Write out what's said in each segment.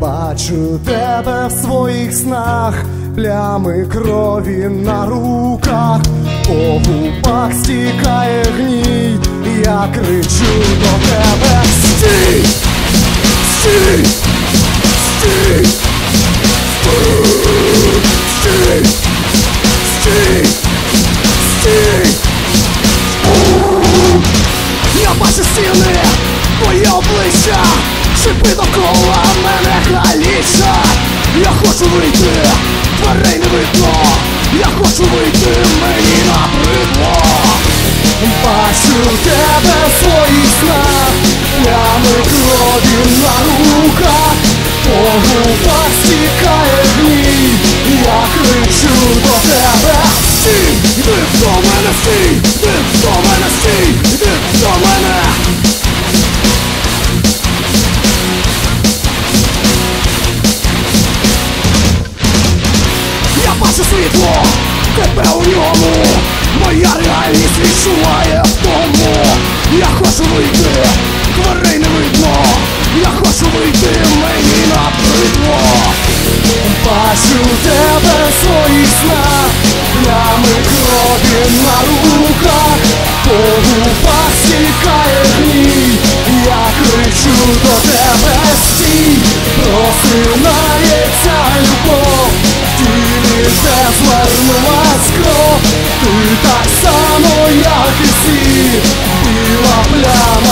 Бачу тебе в своїх снах, плями крові на руках, по губах стікає гній, я кричу до тебе Стій! Стій! Стій! Шипи довкола мене каліча Я хочу вийти, дверей не видно, я хочу вийти, мені набридло Бачу тебе в своїх снах, плями крові на руках, по губах стікає гній, я кричу до тебе бачу світло, тебе у ньому. Моя реальність відчуває в тому Я хочу вийти, дверей не видно. Я хочу вийти, мені набридло. Бачу тебе в своїх снах Плями крові на руках. По губах стікає гній Я кричу до тебе стій. Просинається любов тілі звернула скро, Ти так само, як і всі. Біла пляма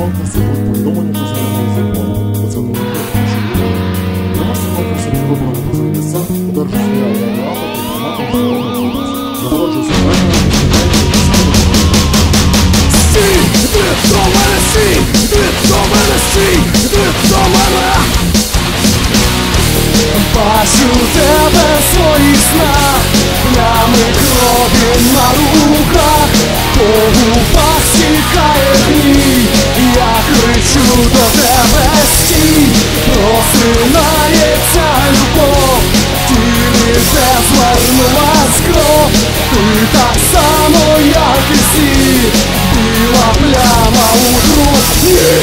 конкурсу будуть повідомлення про звернення закону. Оце було Переможці конкурсу вибрали позові місця, одержать реальні реали, дипломати, нагороджуються преміями, Стій, іди до мене, стій, іди до мене, стій, іди до мене Бачу тебе в своїх снах, плями крові на руках, по губах стікає гній, я кричу до тебе стій, просинається любов, тілі де звернулась кров, ти так само, як і всі, біла пляма у труні.